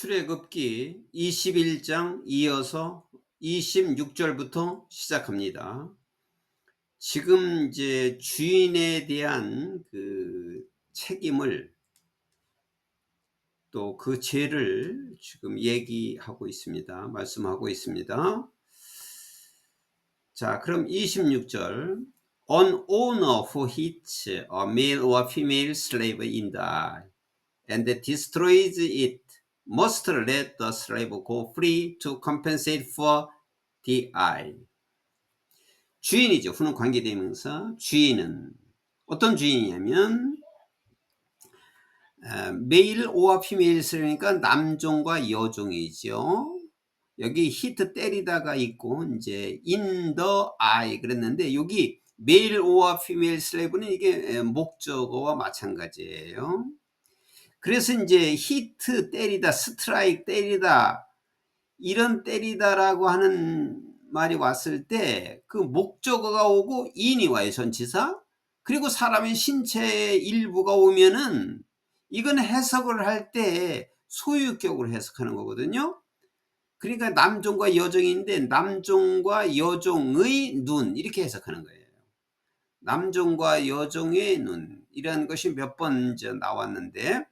출애굽기 21장 이어서 26절부터 시작합니다. 지금 이제 주인에 대한 그 책임을 또 그 죄를 지금 얘기하고 있습니다. 말씀하고 있습니다. 자, 그럼 26절. An owner who hits a male or female slave in the eye and destroys it must let the slave go free to compensate for the eye. 주인이죠. 후는 관계대명사. 주인은 어떤 주인이냐면 메일 오와 피메일스니까 남종과 여종이죠. 여기 히트 때리다가 있고 이제 the eye 그랬는데 여기 메일 오와 피메일 슬레이브는 이게 목적어와 마찬가지예요. 그래서 이제 히트 때리다, 스트라이크 때리다, 이런 때리다라고 하는 말이 왔을 때 그 목적어가 오고 인이 와요, 전치사. 그리고 사람의 신체의 일부가 오면은 이건 해석을 할 때 소유격으로 해석하는 거거든요. 그러니까 남종과 여종인데 남종과 여종의 눈 이렇게 해석하는 거예요. 남종과 여종의 눈 이런 것이 몇 번 나왔는데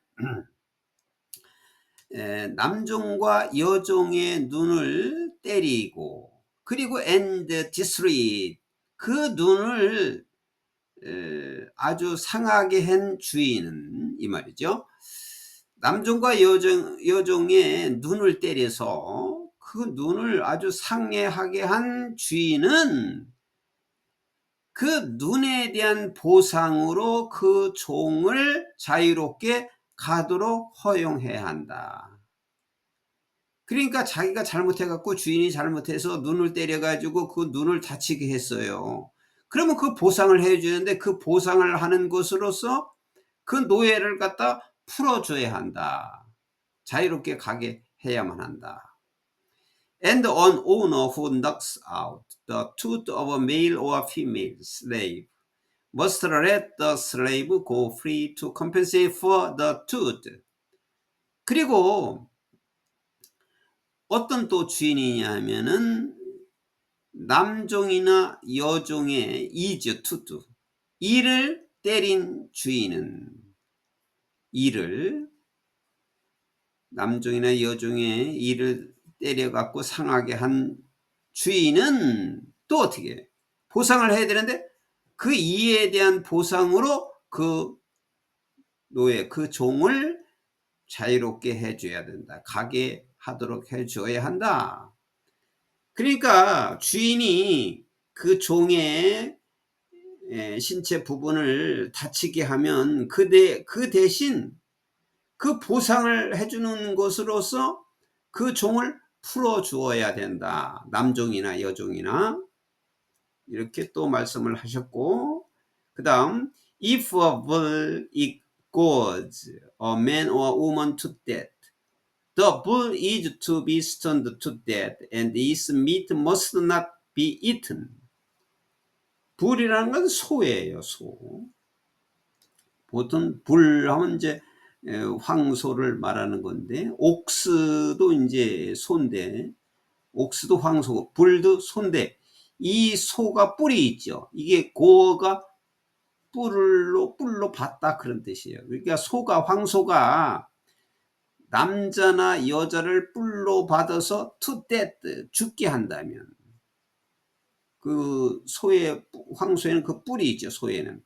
남종과 여종의 눈을 때리고 그리고 and destroy 그 눈을 아주 상하게 한 주인은 이 말이죠. 남종과 여종, 여종의 눈을 때려서 그 눈을 아주 상해하게 한 주인은 그 눈에 대한 보상으로 그 종을 자유롭게 가도록 허용해야 한다. 그러니까 자기가 잘못해갖고 주인이 잘못해서 눈을 때려가지고 그 눈을 다치게 했어요. 그러면 그 보상을 해주는데 그 보상을 하는 것으로서 그 노예를 갖다 풀어줘야 한다. 자유롭게 가게 해야만 한다. And an owner who knocks out the tooth of a male or female slave must let the slave go free to compensate for the tooth. 그리고 어떤 또 주인이냐 하면은 남종이나 여종의 이죠 투투 이를 때린 주인은 이를 남종이나 여종의 이를 때려갖고 상하게 한 주인은 또 어떻게 보상을 해야 되는데 그 이에 대한 보상으로 그 노예 그 종을 자유롭게 해줘야 된다. 가게 하도록 해줘야 한다. 그러니까 주인이 그 종의 신체 부분을 다치게 하면 그, 대, 그 대신 그 보상을 해주는 것으로서 그 종을 풀어 주어야 된다. 남종이나 여종이나 이렇게 또 말씀을 하셨고 그 다음 if a bull it goes a man or woman to death the bull is to be stoned to death and its meat must not be eaten 불이라는 건 소예요 소 보통 불 하면 이제 황소를 말하는 건데 옥스도 이제 소인데 옥스도 황소 불도 소인데 이 소가 뿔이 있죠. 이게 고가 뿔로 뿔로 봤다 그런 뜻이에요. 그러니까 소가 황소가 남자나 여자를 뿔로 받아서 투 데트 죽게 한다면 그 소의 황소에는 그 뿔이 있죠. 소에는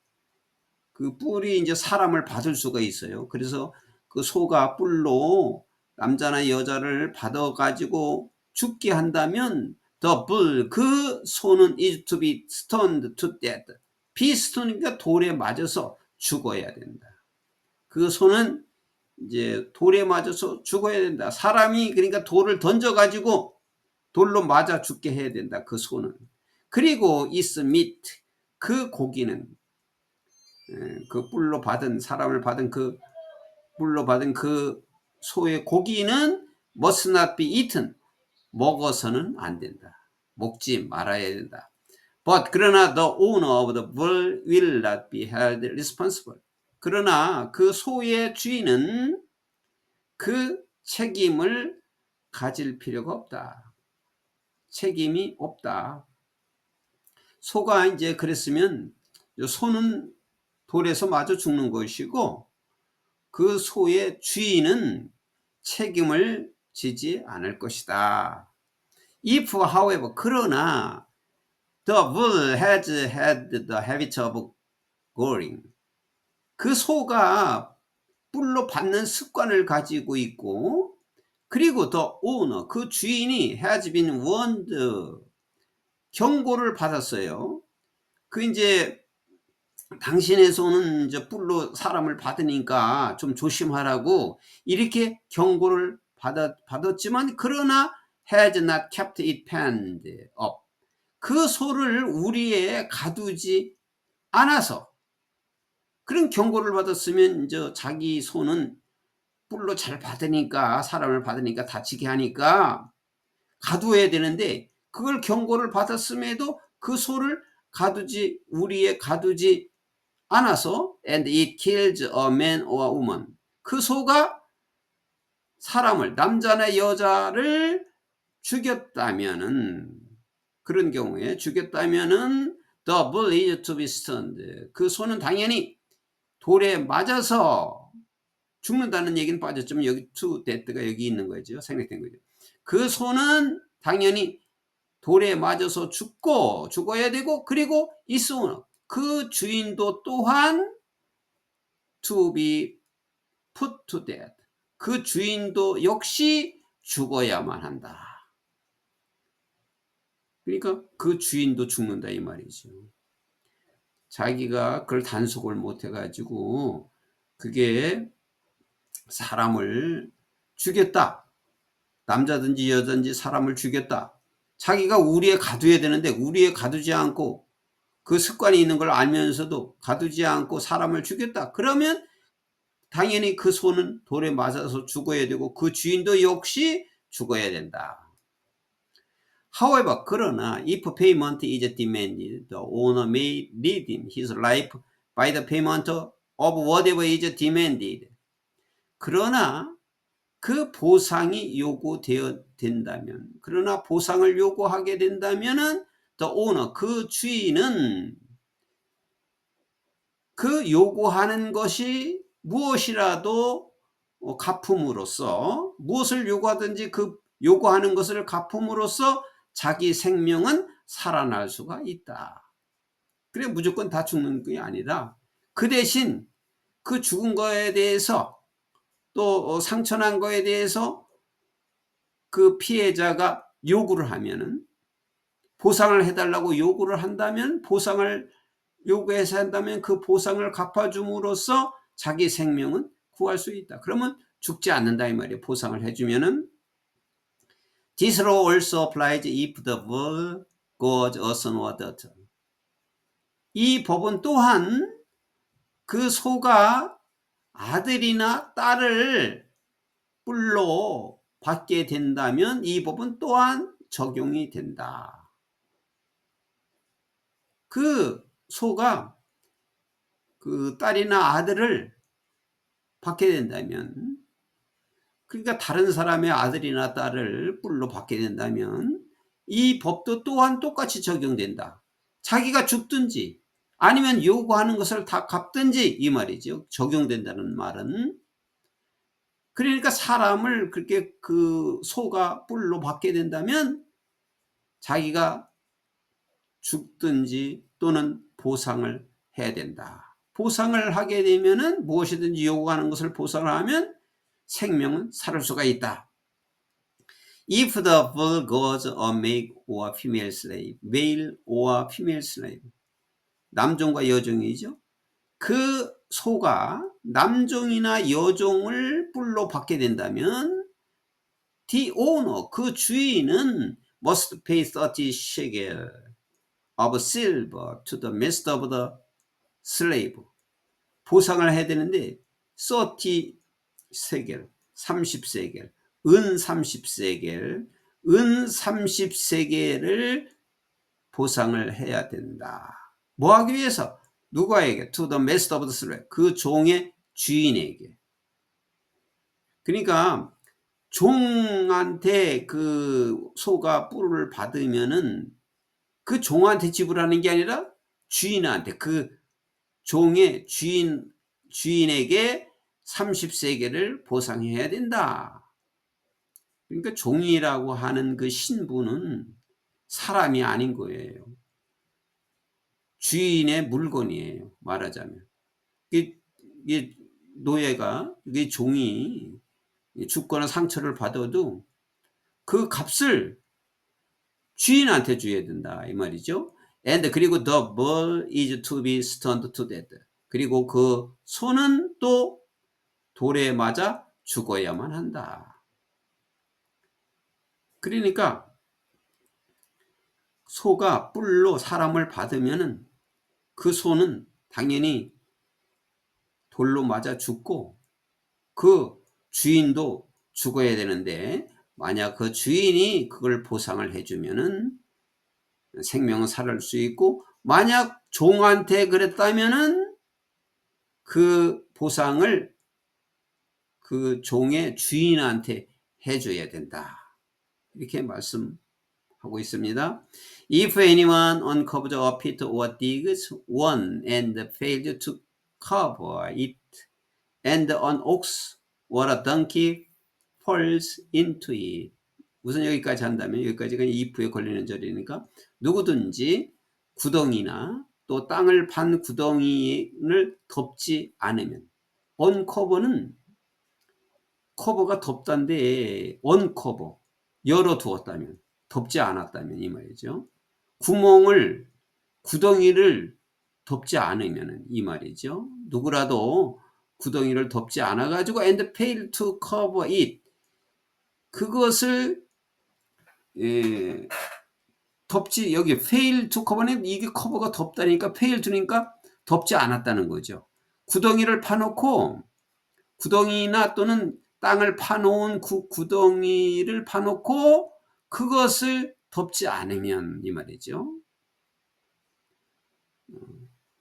그 뿔이 이제 사람을 받을 수가 있어요. 그래서 그 소가 뿔로 남자나 여자를 받아 가지고 죽게 한다면 the bull 그 소는 is to be stoned to death. 비스톤이니까 돌에 맞아서 죽어야 된다. 그 소는 이제 돌에 맞아서 죽어야 된다. 사람이 그러니까 돌을 던져 가지고 돌로 맞아 죽게 해야 된다. 그 소는. 그리고 is meat 그 고기는 그 뿔로 받은 사람을 받은 그 뿔로 받은 그 소의 고기는 must not be eaten 먹어서는 안 된다. 먹지 말아야 된다. But 그러나 the owner of the bull will not be held responsible. 그러나 그 소의 주인은 그 책임을 가질 필요가 없다. 책임이 없다. 소가 이제 그랬으면 소는 돌에서 마저 죽는 것이고 그 소의 주인은 책임을 지지 않을 것이다. If, however, 그러나 the bull has had the habit of goring. 그 소가 뿔로 받는 습관을 가지고 있고 그리고 the owner, 그 주인이 has been warned 경고를 받았어요. 그 이제 당신의 손은 이제 뿔로 사람을 받으니까 좀 조심하라고 이렇게 경고를 받았, 받았지만 그러나 has not kept it penned up. 그 소를 우리에 가두지 않아서 그런 경고를 받았으면 이제 자기 손은 뿔로 잘 받으니까 사람을 받으니까 다치게 하니까 가두어야 되는데 그걸 경고를 받았음에도 그 소를 가두지 우리에 가두지 않아서 and it kills a man or a woman 그 소가 사람을 남자나 여자를 죽였다면은 그런 경우에 죽였다면은 the bull is to be stoned 그 소는 당연히 돌에 맞아서 죽는다는 얘기는 빠졌지만 여기 to death가 여기 있는 거죠. 생략된 거죠. 그 소는 당연히 돌에 맞아서 죽고 죽어야 되고 그리고 이 소는 그 주인도 또한 to be put to death 그 주인도 역시 죽어야만 한다. 그러니까 그 주인도 죽는다 이 말이죠. 자기가 그걸 단속을 못 해가지고 그게 사람을 죽였다. 남자든지 여자든지 사람을 죽였다. 자기가 우리에 가두어야 되는데 우리에 가두지 않고 그 습관이 있는 걸 알면서도 가두지 않고 사람을 죽였다. 그러면 당연히 그 소는 돌에 맞아서 죽어야 되고 그 주인도 역시 죽어야 된다. However, 그러나 if payment is demanded, the owner may redeem his life by the payment of whatever is demanded. 그러나 그 보상이 요구되어 된다면, 그러나 보상을 요구하게 된다면은 the owner, 그 주인은 그 요구하는 것이 무엇이라도 어, 갚음으로써 무엇을 요구하든지 그 요구하는 것을 갚음으로써 자기 생명은 살아날 수가 있다. 그래 무조건 다 죽는 게 아니라 그 대신 그 죽은 거에 대해서 또 어, 상처난 거에 대해서 그 피해자가 요구를 하면은 보상을 해달라고 요구를 한다면 보상을 요구해서 한다면 그 보상을 갚아줌으로써 자기 생명은 구할 수 있다. 그러면 죽지 않는다 이 말이에요. 보상을 해주면은 This law also applies if the will goes or daughter. 이 법은 또한 그 소가 아들이나 딸을 뿔로 받게 된다면 이 법은 또한 적용이 된다. 그 소가 그 딸이나 아들을 받게 된다면 그러니까 다른 사람의 아들이나 딸을 뿔로 받게 된다면 이 법도 또한 똑같이 적용된다. 자기가 죽든지 아니면 요구하는 것을 다 갚든지 이 말이죠. 적용된다는 말은 그러니까 사람을 그렇게 그 소가 뿔로 받게 된다면 자기가 죽든지 또는 보상을 해야 된다. 보상을 하게 되면은 무엇이든지 요구하는 것을 보상을 하면 생명은 살을 수가 있다. If the bull goes a male or female slave, male or female slave, 남종과 여종이죠. 그 소가 남종이나 여종을 뿔로 받게 된다면 the owner, 그 주인은 must pay 30 shekel of silver to the master of the slave. 보상을 해야 되는데 30세겔, 30세겔, 은 30세겔, 은 30세겔을 보상을 해야 된다. 뭐 하기 위해서? 누구에게? To the master of the slave. 그 종의 주인에게. 그러니까 종한테 그 소가 뿔을 받으면은 그 종한테 지불하는 게 아니라 주인한테 그 종의 주인 주인에게 30세계를 보상해야 된다. 그러니까 종이라고 하는 그 신부는 사람이 아닌 거예요. 주인의 물건이에요. 말하자면. 이게 노예가, 이게 종이 죽거나 상처를 받아도 그 값을 주인한테 줘야 된다. 이 말이죠. And 그리고 the bull is to be stoned to death. 그리고 그 소는 또 돌에 맞아 죽어야만 한다. 그러니까 소가 뿔로 사람을 받으면은 그 소는 당연히 돌로 맞아 죽고 그 주인도 죽어야 되는데 만약 그 주인이 그걸 보상을 해주면은 생명은 살을 수 있고 만약 종한테 그랬다면은 그 보상을 그 종의 주인한테 해줘야 된다. 이렇게 말씀하고 있습니다. If anyone uncovers a pit or digs one and fails to cover it, and an ox or a donkey falls into it. 우선 여기까지 한다면 여기까지가 if에 걸리는 절이니까 누구든지 구덩이나 또 땅을 판 구덩이를 덮지 않으면 언커버는 커버가 덮단데 언커버 열어 두었다면 덮지 않았다면 이 말이죠. 구멍을 구덩이를 덮지 않으면 이 말이죠. 누구라도 구덩이를 덮지 않아 가지고 and fail to cover it 그것을 예, 덮지 여기 to cover는 이게 커버가 덮다니까 fail to니까 덮지 않았다는 거죠. 구덩이를 파놓고 구덩이나 또는 땅을 파놓은 구, 구덩이를 파놓고 그것을 덮지 않으면 이 말이죠.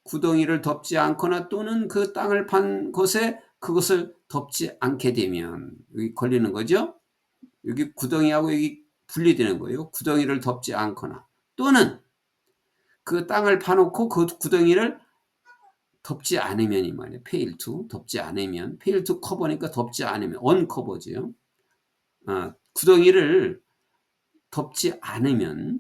구덩이를 덮지 않거나 또는 그 땅을 판 곳에 그것을 덮지 않게 되면 여기 걸리는 거죠. 여기 구덩이하고 여기 분리되는 거예요. 구덩이를 덮지 않거나 또는 그 땅을 파놓고 그 구덩이를 덮지 않으면 이 말이에요. fail to 덮지 않으면 fail to cover니까 덮지 않으면 uncover죠. 아, 구덩이를 덮지 않으면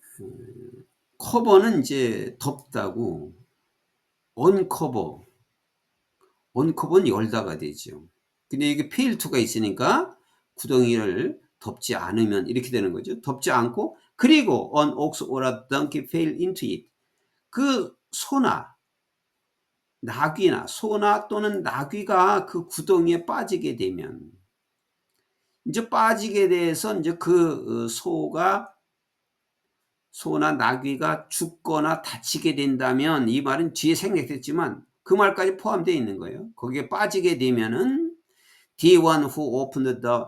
그 커버는 이제 덮다고 언커버 언커버는 열다가 되죠. 근데 이게 fail to가 있으니까 구덩이를 덮지 않으면 이렇게 되는 거죠. 덮지 않고 그리고 on ox or a donkey fell into it 그 소나 나귀나 소나 또는 나귀가 그 구덩이에 빠지게 되면 이제 빠지게 돼서 이제 그 어, 소가 소나 나귀가 죽거나 다치게 된다면 이 말은 뒤에 생략됐지만 그 말까지 포함되어 있는 거예요. 거기에 빠지게 되면은 the one who opened the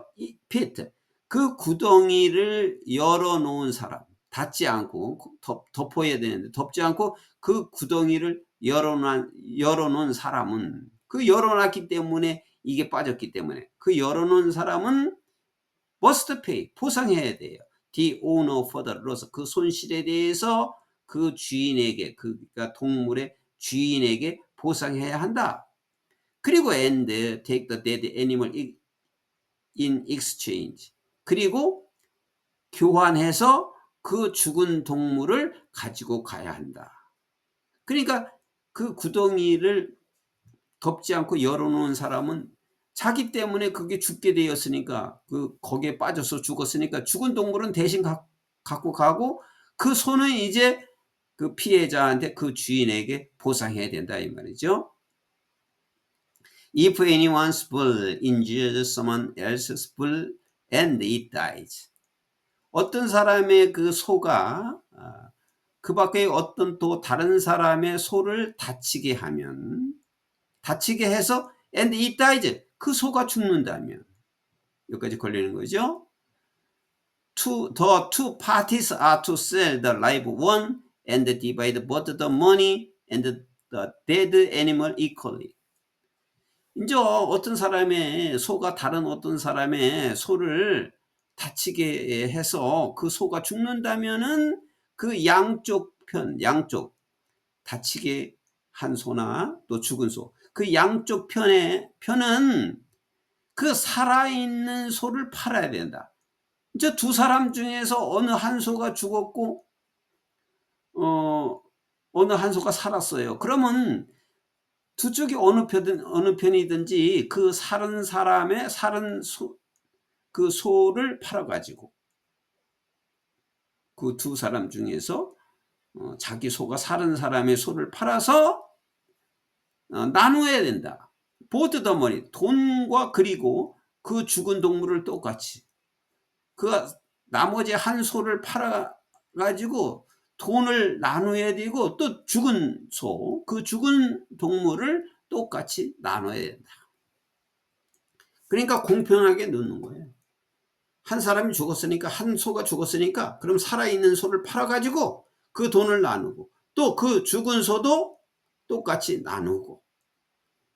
pit 그 구덩이를 열어놓은 사람 닫지 않고 덮, 덮어야 되는데 덮지 않고 그 구덩이를 열어놓은, 열어놓은 사람은 그 열어놨기 때문에 이게 빠졌기 때문에 그 열어놓은 사람은 must pay 보상해야 돼요. The owner for the loss 그 손실에 대해서 그 주인에게 그러니까 동물의 주인에게 보상해야 한다. 그리고 and take the dead animal in exchange 그리고 교환해서 그 죽은 동물을 가지고 가야 한다. 그러니까 그 구덩이를 덮지 않고 열어놓은 사람은 자기 때문에 그게 죽게 되었으니까 그 거기에 빠져서 죽었으니까 죽은 동물은 대신 가, 갖고 가고 그 손은 이제 그 피해자한테 그 주인에게 보상해야 된다 이 말이죠. If anyone's bull injures someone else's bull and it dies. 어떤 사람의 그 소가 아, 그 밖에 어떤 또 다른 사람의 소를 다치게 하면 다치게 해서 and it dies 그 소가 죽는다면 여기까지 걸리는 거죠. Two, the two parties are to sell the live one and divide both the money and the dead animal equally. 이제 어떤 사람의 소가 다른 어떤 사람의 소를 다치게 해서 그 소가 죽는다면은 그 양쪽 편, 양쪽 다치게 한 소나 또 죽은 소, 그 양쪽 편에 편은 그 살아있는 소를 팔아야 된다. 이제 두 사람 중에서 어느 한 소가 죽었고 어 어느 한 소가 살았어요. 그러면 두 쪽이 어느 편든 어느 편이든지 그 살은 사람의 살은 소, 그 소를 팔아 가지고 그 두 사람 중에서 어, 자기 소가 살은 사람의 소를 팔아서 어, 나누어야 된다. 보트 더머니 돈과 그리고 그 죽은 동물을 똑같이 그 나머지 한 소를 팔아 가지고 돈을 나눠야 되고 또 죽은 소, 그 죽은 동물을 똑같이 나눠야 된다. 그러니까 공평하게 넣는 거예요. 한 사람이 죽었으니까 한 소가 죽었으니까 그럼 살아있는 소를 팔아가지고 그 돈을 나누고 또 그 죽은 소도 똑같이 나누고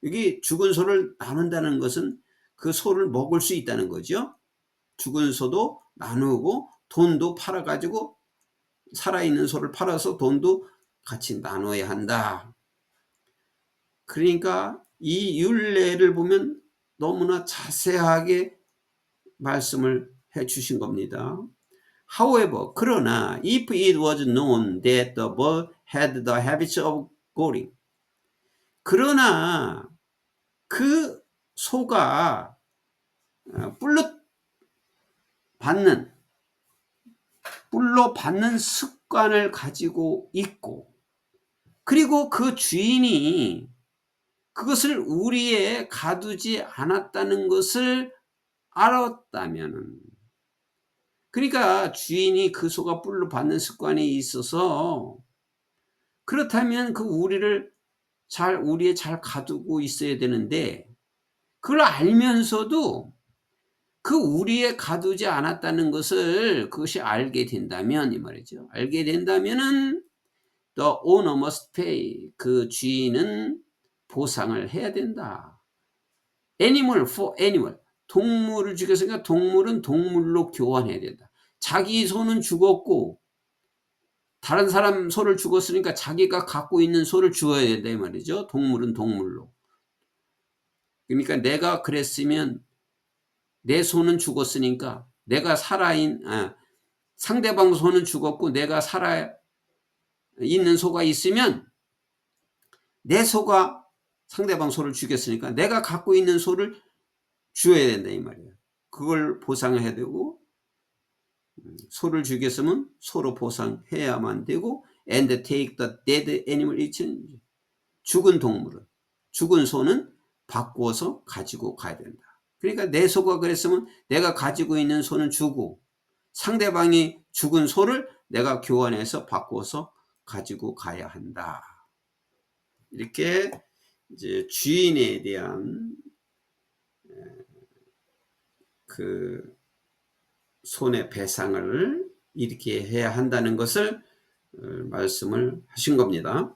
여기 죽은 소를 나눈다는 것은 그 소를 먹을 수 있다는 거죠. 죽은 소도 나누고 돈도 팔아가지고 살아있는 소를 팔아서 돈도 같이 나눠야 한다. 그러니까 이 율례를 보면 너무나 자세하게 말씀을 해 주신 겁니다. However, 그러나 if it was known that the bird had the habits of going 그러나 그 소가 뿔로 받는 뿔로 받는 습관을 가지고 있고 그리고 그 주인이 그것을 우리에 가두지 않았다는 것을 알았다면 그러니까 주인이 그 소가 뿔로 받는 습관이 있어서 그렇다면 그 우리를 잘 우리에 잘 가두고 있어야 되는데 그걸 알면서도 그 우리에 가두지 않았다는 것을 그것이 알게 된다면 이 말이죠. 알게 된다면은 the owner must pay 그 주인은 보상을 해야 된다. animal for animal 동물을 죽였으니까 동물은 동물로 교환해야 된다. 자기 소는 죽었고 다른 사람 소를 죽었으니까 자기가 갖고 있는 소를 주어야 된다 이 말이죠. 동물은 동물로. 그러니까 내가 그랬으면 내 소는 죽었으니까 내가 살아인 아, 상대방 소는 죽었고 내가 살아 있는 소가 있으면 내 소가 상대방 소를 죽였으니까 내가 갖고 있는 소를 주어야 된다 이 말이에요. 그걸 보상해야 되고 음, 소를 죽였으면 소로 보상해야만 되고 and take the dead animal 죽은 동물은 죽은 소는 바꾸어서 가지고 가야 된다. 그러니까 내 소가 그랬으면 내가 가지고 있는 소는 주고 상대방이 죽은 소를 내가 교환해서 바꿔서 가지고 가야 한다. 이렇게 이제 주인에 대한 그 손해 배상을 이렇게 해야 한다는 것을 어, 말씀을 하신 겁니다.